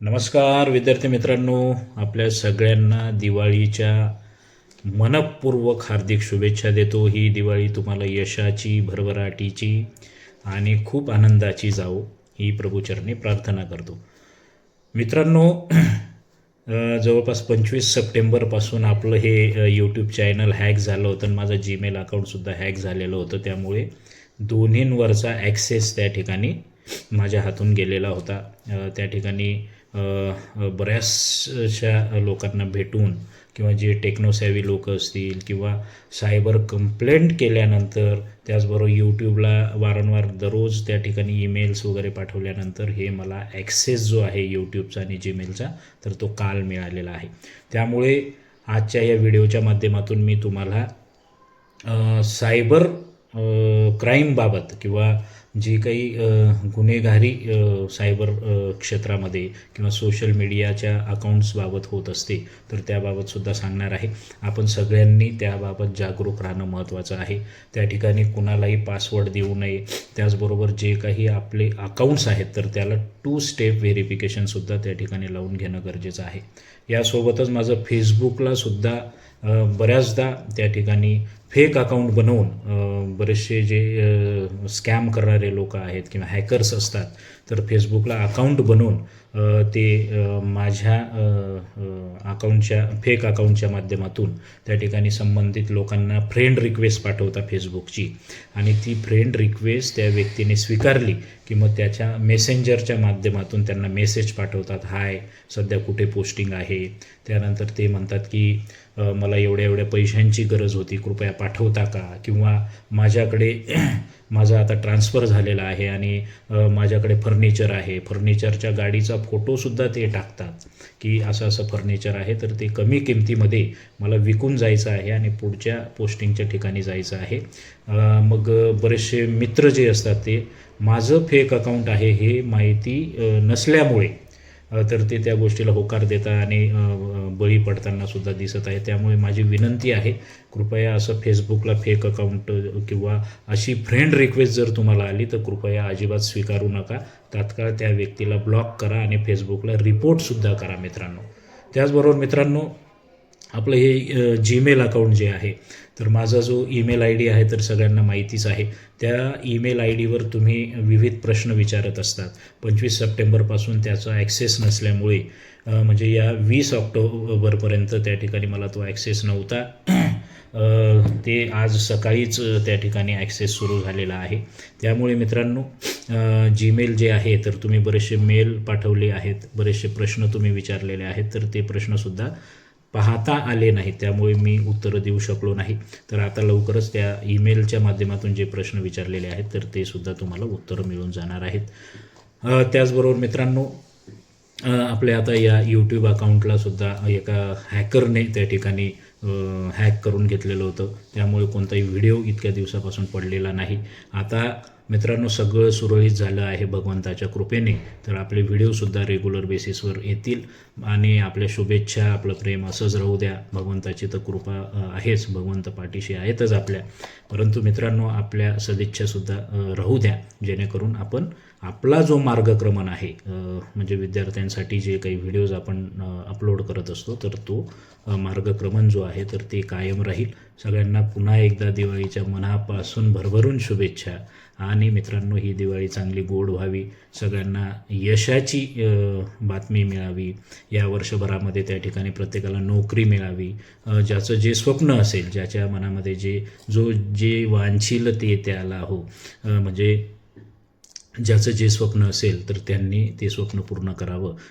नमस्कार विद्यार्थी मित्रांनो. आपल्या सगळ्यांना दिवाळीच्या मनपूर्वक हार्दिक शुभेच्छा देतो. ही दिवाळी तुम्हाला यशाची भरभराटीची आणि खूप आनंदाची जाओ ही प्रभूचरणी प्रार्थना करतो. मित्रांनो जवळपास पंचवीस सप्टेंबरपासून आपलं हे यूट्यूब चॅनल हॅक झालं होतं आणि माझं जीमेल अकाउंटसुद्धा हॅक झालेलं होतं. त्यामुळे दोन्हींवरचा ॲक्सेस त्या ठिकाणी माझ्या हातून गेलेला होता. त्या ठिकाणी बऱ्याचशा लोकांना भेटून किंवा जे टेक्नोसॅवी लोक असतील किंवा सायबर कंप्लेंट केल्यानंतर त्याचबरोबर यूट्यूबला वारंवार दररोज त्या ठिकाणी ईमेल्स वगैरे पाठवल्यानंतर हे मला ॲक्सेस जो आहे यूट्यूबचा आणि जीमेलचा तर तो काल मिळालेला आहे. त्यामुळे आजच्या या व्हिडिओच्या माध्यमातून मी तुम्हाला सायबर क्राईमबाबत किंवा जे काही गुन्हेगारी सायबर क्षेत्रामध्ये किंवा सोशल मीडियाच्या अकाउंट्सबाबत होत असते तर त्याबाबतसुद्धा सांगणार आहे. आपण सगळ्यांनी त्याबाबत जागरूक राहणं महत्त्वाचं आहे. त्या ठिकाणी कुणालाही पासवर्ड देऊ नये. त्याचबरोबर जे काही आपले अकाउंट्स आहेत तर त्याला टू स्टेप व्हेरिफिकेशनसुद्धा त्या ठिकाणी लावून घेणं गरजेचं आहे. यासोबतच माझं फेसबुकलासुद्धा बऱ्याचदा त्या ठिकाणी फेक अकाउंट बनवून बरेचसे जे स्कॅम करणारे लोक आहेत किंवा हॅकर्स असतात तर फेसबुकला अकाउंट बनवून ते माझ्या अकाउंटच्या फेक अकाउंटच्या माध्यमातून त्या ठिकाणी संबंधित लोकांना फ्रेंड रिक्वेस्ट पाठवता फेसबुकची आणि ती फ्रेंड रिक्वेस्ट त्या व्यक्तीने स्वीकारली की मग त्याच्या मेसेंजरच्या माध्यमातून त्यांना मेसेज पाठवतात हाय सध्या कुठे पोस्टिंग आहे? त्यानंतर ते म्हणतात की मला एवढ्या एवढ्या पैशांची गरज होती कृपया पाठवता का? किंवा माझ्याकडे माझा आता ट्रान्सफर झालेला आहे आणि माझ्याकडे फर्निचर आहे. फर्निचरच्या गाडीचा फोटोसुद्धा ते टाकतात की असं असं फर्निचर आहे तर ते कमी किमतीमध्ये मला विकून जायचं आहे आणि पुढच्या पोस्टिंगच्या ठिकाणी जायचं आहे. मग बरेचसे मित्र जे असतात ते माझं फेक अकाउंट आहे हे माहिती नसल्यामुळे तर ते त्या गोष्टीला होकार देता आणि बळी पडताना सुद्धा दिसत आहे. त्यामुळे माझी विनंती आहे कृपया असं फेसबुकला फेक अकाउंट किंवा अशी फ्रेंड रिक्वेस्ट जर तुम्हाला आली तर कृपया अजिबात स्वीकारू नका. तात्काळ त्या व्यक्तीला ब्लॉक करा आणि फेसबुकला रिपोर्टसुद्धा करा मित्रांनो. त्याचबरोबर मित्रांनो आपलं हे जीमेल अकाउंट जे आहे तर माझा जो ईमेल आय डी आहे तर सगळ्यांना माहितीच आहे. त्या ईमेल आय डीवर तुम्ही विविध प्रश्न विचारत असतात. पंचवीस सप्टेंबरपासून त्याचा ॲक्सेस नसल्यामुळे म्हणजे या वीस ऑक्टोबरपर्यंत त्या ठिकाणी मला तो ॲक्सेस नव्हता. ते आज सकाळीच त्या ठिकाणी ॲक्सेस सुरू झालेला आहे. त्यामुळे मित्रांनो जीमेल जे आहे तर तुम्ही बरेचसे मेल पाठवले आहेत बरेचसे प्रश्न तुम्ही विचारलेले आहेत तर ते प्रश्नसुद्धा पाहता आले नाहीत त्यामुळे मी उत्तरं देऊ शकलो नाही. तर आता लवकरच त्या ईमेलच्या माध्यमातून जे प्रश्न विचारलेले आहेत तर ते सुद्धा तुम्हाला उत्तरं मिळून जाणार आहेत. त्याचबरोबर मित्रांनो आपल्या आता या यूट्यूब अकाउंटला सुद्धा एका हॅकरने त्या ठिकाणी हॅक करून घेतलेलं होतं. त्यामुळे कोणताही व्हिडिओ इतक्या दिवसापासून पडलेला नाही. आता मित्रांनो सगळं सुरळीत झालं आहे भगवंताच्या कृपेने तर आपले व्हिडिओसुद्धा रेग्युलर बेसिसवर येतील. आणि आपल्या शुभेच्छा आपलं प्रेम असंच राहू द्या. भगवंताची तर कृपा आहेच. भगवंत पाठीशी आहेतच आपल्या. परंतु मित्रांनो आपल्या सदिच्छासुद्धा राहू द्या. जेणेकरून आपण आपला जो मार्गक्रमण आहे म्हणजे विद्यार्थ्यांसाठी जे काही व्हिडिओज आपण अपलोड करत असतो तर तो मार्गक्रमण जो आहे तर ते कायम राहील. सगळ्यांना पुन्हा एकदा दिवाळीच्या मनापासून भरभरून शुभेच्छा. आणि मित्रांनो ही दिवाळी चांगली गोड व्हावी सगळ्यांना यशाची बातमी मिळावी. या वर्षभरामध्ये त्या ठिकाणी प्रत्येकाला नोकरी मिळावी. ज्याचं जे स्वप्न असेल ज्याच्या मनामध्ये जे जो जे वांछील ते त्याला हो. म्हणजे ज्याचं जे स्वप्न असेल तर त्यांनी ते स्वप्न पूर्ण करावं.